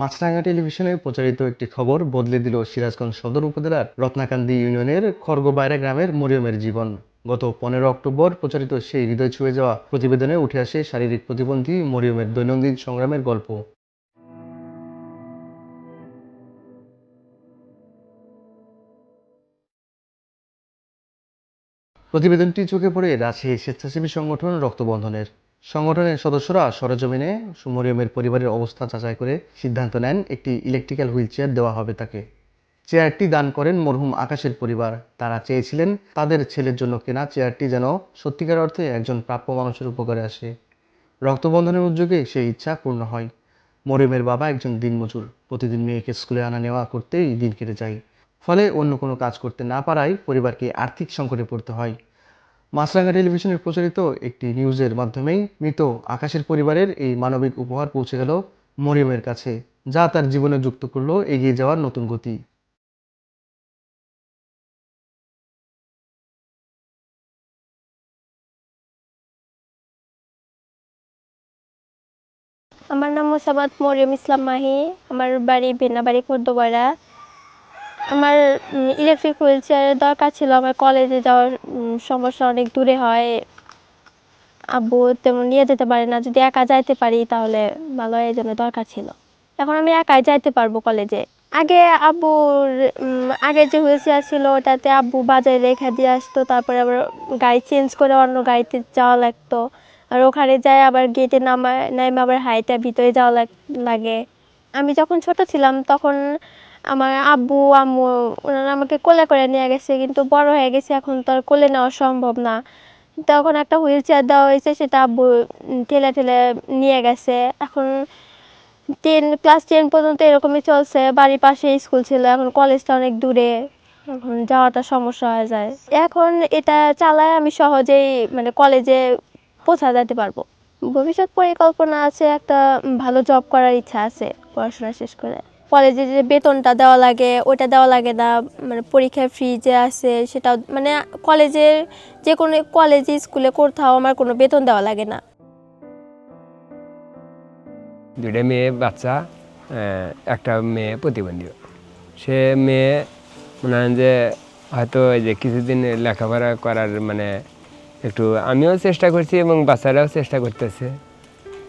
মাছরাঙ্গা টেলিভিশনে প্রচারিত একটি খবর বদলে দিল সিরাজগঞ্জ সদর উপজেলার রত্নাকান্দি ইউনিয়নের খড়গোবায়রা গ্রামের মরিয়মের জীবন। গত পনেরো অক্টোবর প্রচারিত সেই হৃদয় ছুঁয়ে যাওয়া প্রতিবেদনে উঠে আসে শারীরিক প্রতিবন্ধী মরিয়মের দৈনন্দিন সংগ্রামের গল্প। প্রতিবেদনটি চোখে পড়ে রাজশাহী স্বেচ্ছাসেবী সংগঠন রক্তবন্ধনের। সংগঠনের সদস্যরা সরজমিনে মরিয়মের পরিবারের অবস্থা যাচাই করে সিদ্ধান্ত নেন একটি ইলেকট্রিক্যাল হুইল চেয়ার দেওয়া হবে তাকে। চেয়ারটি দান করেন মরহুম আকাশের পরিবার। তারা চেয়েছিলেন তাদের ছেলের জন্য কেনা চেয়ারটি যেন সত্যিকার অর্থে একজন প্রাপ্য মানুষের উপকারে আসে। রক্তবন্ধনের উদ্যোগে সেই ইচ্ছা পূর্ণ হয়। মরিয়মের বাবা একজন দিনমজুর। প্রতিদিন মেয়েকে স্কুলে আনা নেওয়া করতেই দিন কেটে যায়। ফলে অন্য কোনো কাজ করতে না পারায় পরিবারকে আর্থিক সংকটে পড়তে হয়। মাছরাঙ্গা টেলিভিশনে প্রচারিত একটি নিউজের মাধ্যমেই মৃত আকাশের পরিবারের এই মানবিক উপহার পৌঁছে গেল মরিয়মের কাছে, যা তার জীবনে যুক্ত করল এগিয়ে যাওয়ার নতুন গতি। আমার নাম মোসাম্মদ মরিয়ম ইসলাম মাহি। আমার বাড়ি বেনাবাড়ি খর্দবাড়া আমার ইলেকট্রিক হুইল চেয়ারের দরকার ছিল। আমার কলেজে যাওয়ার সমস্যা অনেক দূরে হয়। আব্বু তেমন নিয়ে যেতে পারে না। যদি একা যাইতে পারি তাহলে ভালো হয় জন্য দরকার ছিল। এখন আমি একাই যাইতে পারব কলেজে আগে আব্বুর আগে যে হুইল চেয়ার ছিল ওটাতে আব্বু বাজারে রেখে দিয়ে আসতো। তারপরে আবার গাড়ি চেঞ্জ করে অন্য গাড়িতে যাওয়া লাগতো। আর ওখানে যাই আবার গেটে নামায় নামে আবার হাইটা ভিতরে যাওয়া লাগে। আমি যখন ছোট ছিলাম তখন আমার আব্বু, আম্মু, ওনারা আমাকে কোলে করে নিয়ে গেছে, কিন্তু বড় হয়ে গেছে, এখন তো আর কোলে নেওয়া সম্ভব না। তখন একটা হুইল চেয়ার দেওয়া হয়েছে, সেটা আব্বু ঠেলে ঠেলে নিয়ে গেছে। এখন টেন, ক্লাস টেন পর্যন্ত এরকমই চলছে। বাড়ির পাশে স্কুল ছিল, এখন কলেজটা অনেক দূরে, এখন যাওয়াটা সমস্যা হয়ে যায়। এখন এটা চালায় আমি সহজেই মানে কলেজে পৌঁছা যেতে পারব। ভবিষ্যৎ পরিকল্পনা আছে, একটা ভালো জব করার ইচ্ছা আছে, পড়াশোনা শেষ করে। কলেজে যে বেতনটা দেওয়া লাগে ওটা দেওয়া লাগে না। মানে পরীক্ষার ফি যে আছে সেটা মানে কলেজের যে কোনো কলেজে, স্কুলে, কোথাও আমার কোনো বেতন দেওয়া লাগে না। দুইটা মেয়ে, বাচ্চা একটা মেয়ে প্রতিবন্ধী। সে মেয়ে মনে হয় যে হয়তো এই যে কিছুদিন লেখাপড়া করার মানে একটু আমিও চেষ্টা করছি এবং বাচ্চারাও চেষ্টা করতেছে।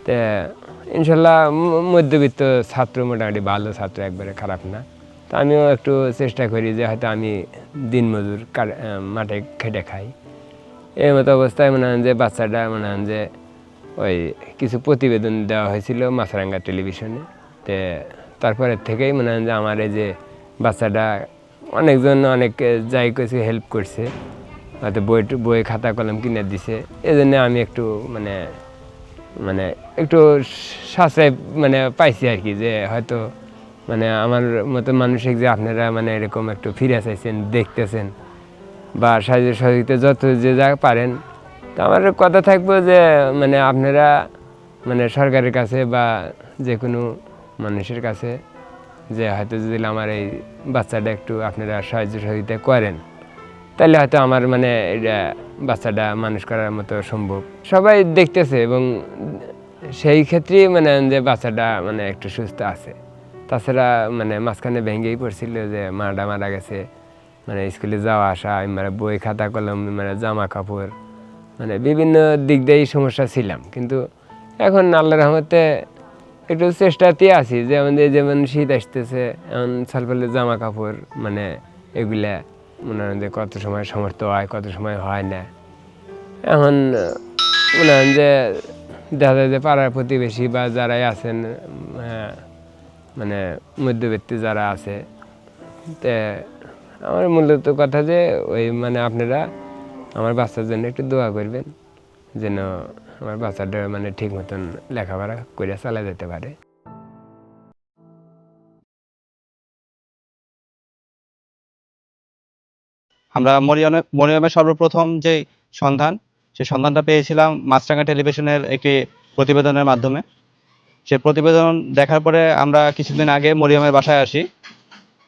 তা ইনশাল্লাহ মধ্যবিত্ত ছাত্র মোটামুটি, ভালো ছাত্র একবারে খারাপ না। তো আমিও একটু চেষ্টা করি যে হয়তো আমি দিনমজুর মাঠে খেটে খাই। এই মতো অবস্থায় মনে হয় যে বাচ্চাটা মনে হয় যে ওই কিছু প্রতিবেদন দেওয়া হয়েছিল মাছরাঙ্গা টেলিভিশনে। তে তারপরে থেকেই মনে হয় যে আমার এই যে বাচ্চাটা অনেকজন অনেক যাই কিছু হেল্প করছে। হয়তো বই বই খাতা কলম কিনে দিছে। এই জন্য আমি একটু মানে মানে একটু সাশ্রয় মানে পাইছি আর কি যে হয়তো মানে আমার মতো মানসিক যে আপনারা মানে এরকম একটু ফিরে চাইছেন, দেখতেছেন বা সাহায্য সহযোগিতা যত যে যা পারেন, তো আমার কথা থাকব যে মানে আপনারা মানে সরকারের কাছে বা যে কোনো মানুষের কাছে যে হয়তো যদি আমার এই বাচ্চাটা একটু আপনারা সাহায্য সহযোগিতা করেন। তাহলে হয়তো আমার মানে এটা বাচ্চাটা মানুষ করার মতো সম্ভব। সবাই দেখতেছে এবং সেই ক্ষেত্রেই মানে যে বাচ্চাটা মানে একটু সুস্থ আছে। তাছাড়া মানে মাঝখানে ভেঙেই পড়ছিল যে মাটা মারা গেছে। মানে স্কুলে যাওয়া আসা মানে বই, খাতা, কলম মানে জামা কাপড় মানে বিভিন্ন দিক দিয়েই সমস্যা ছিলাম। কিন্তু এখন আল্লাহ রহমতে একটু চেষ্টাতে আছি। যে আমাদের যেমন শীত আসতেছে, এমন সালফালের জামা কাপড় মানে এগুলা মনে হয় যে কত সময় সমর্থ হয়, কত সময় হয় না। এখন, মনে হয় যে দেখা যায় যে পাড়ার প্রতিবেশী বা যারাই আছেন মানে মধ্যবিত্তি যারা আছে, তে আমার মূলত কথা যে ওই মানে আপনারা আমার বাচ্চার জন্য একটু দোয়া করবেন, যেন আমার বাচ্চাটা মানে ঠিক মতন লেখাপড়া করে চালা যেতে পারে। আমরা মরিয়মে, মরিয়মের সর্বপ্রথম যে সন্ধান সেই সন্ধানটা পেয়েছিলাম মাছরাঙ্গা টেলিভিশনের একটি প্রতিবেদনের মাধ্যমে। সে প্রতিবেদন দেখার পরে আমরা কিছুদিন আগে মরিয়মের বাসায় আসি।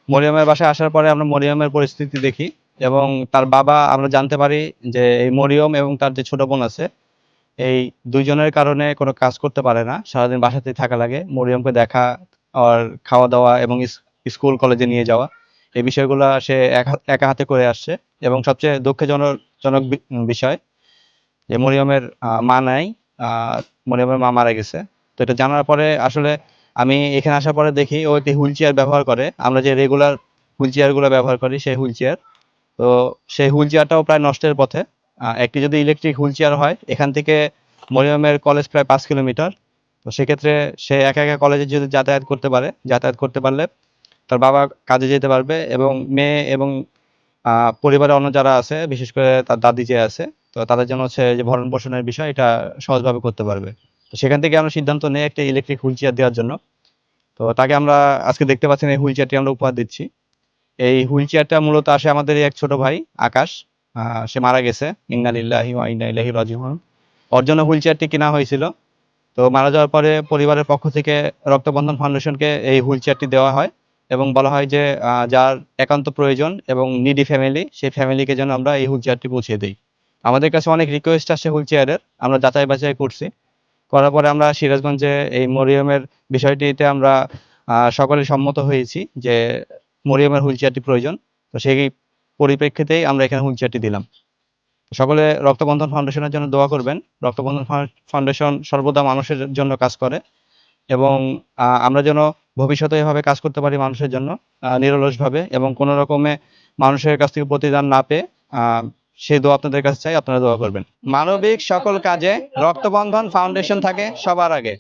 মরিয়মের বাসায় আসার পরে আমরা মরিয়মের পরিস্থিতি দেখি এবং তার বাবা, আমরা জানতে পারি যে এই মরিয়ম এবং তার যে ছোট বোন আছে, এই দুইজনের কারণে কোনো কাজ করতে পারে না। সারাদিন বাসাতেই থাকা লাগে। মরিয়মকে দেখা আর খাওয়া দাওয়া এবং স্কুল, কলেজে নিয়ে যাওয়া। এই বিষয়গুলো সে এক হাত- করে আসছে। এবং সবচেয়ে দুঃখজনক বিষয়, যে মরিয়মের মা নাই মরিয়মের মা মারা গেছে। তো এটা জানার পরে আসলে আমি এখানে আসার পরে দেখি ও একটি হুইল চেয়ার ব্যবহার করে। আমরা যে রেগুলার হুইল চেয়ারগুলো ব্যবহার করি, সেই হুইল চেয়ার। তো সেই হুইল চেয়ারটাও প্রায় নষ্টের পথে। একটি যদি ইলেকট্রিক হুইল চেয়ার হয়, এখান থেকে মরিয়মের কলেজ প্রায় পাঁচ কিলোমিটার। তো সেক্ষেত্রে সে একা একা কলেজে যদি যাতায়াত করতে পারে, যাতায়াত করতে পারলে তার বাবা কাজে যেতে পারবে এবং মেয়ে এবং আহ, পরিবারে অন্য যারা আছে বিশেষ করে তার দাদি যে আছে তো তাদের জন্য হচ্ছে যে ভরণ পোষণের বিষয় এটা সহজভাবে করতে পারবে। তো সেখান থেকে আমরা সিদ্ধান্ত নিই একটা ইলেকট্রিক হুইল চেয়ার দেওয়ার জন্য। তো তাকে আমরা আজকে দেখতে পাচ্ছেন এই হুইল চেয়ারটি আমরা উপহার দিচ্ছি। এই হুইল চেয়ারটা মূলত আসে আমাদের এক ছোট ভাই আকাশ সে মারা গেছে। ইন্না লিল্লাহি ওয়া ইন্না ইলাইহি রাজিউন। ওর জন্য হুইল চেয়ারটি কেনা হয়েছিল। তো মারা যাওয়ার পরে পরিবারের পক্ষ থেকে রক্তবন্ধন ফাউন্ডেশনকে এই হুইল চেয়ারটি দেওয়া হয়। এবং বলা হয় যে যার একান্ত প্রয়োজন এবং নিডি ফ্যামিলি সেই ফ্যামিলিকে যেন আমরা এই হুইল চেয়ারটি পৌঁছে দিই। আমাদের কাছে অনেক রিকোয়েস্ট আসে হুইল চেয়ারের আমরা যাচাই বাছাই করছি। করার পরে আমরা সিরাজগঞ্জে এই মরিয়মের বিষয়টিতে আমরা সকলে সম্মত হয়েছি যে মরিয়মের হুইল চেয়ারটি প্রয়োজন। তো সেই পরিপ্রেক্ষিতেই আমরা এখানে হুইল চেয়ারটি দিলাম। সকলে রক্তবন্ধন ফাউন্ডেশনের জন্য দোয়া করবেন। রক্তবন্ধন ফাউ- ফাউন্ডেশন সর্বদা মানুষের জন্য কাজ করে। এবং আমরা যেন ভবিষ্যতে এভাবে কাজ করতে পারি মানুষের জন্য নিরলসভাবে এবং কোনো রকমে মানুষের কাছ থেকে প্রতিদান না পেয়ে সেই দোয়া আপনাদের কাছে চাই, আপনারা দোয়া করবেন। মানবিক সকল কাজে রক্তবন্ধন ফাউন্ডেশন থাকে সবার আগে।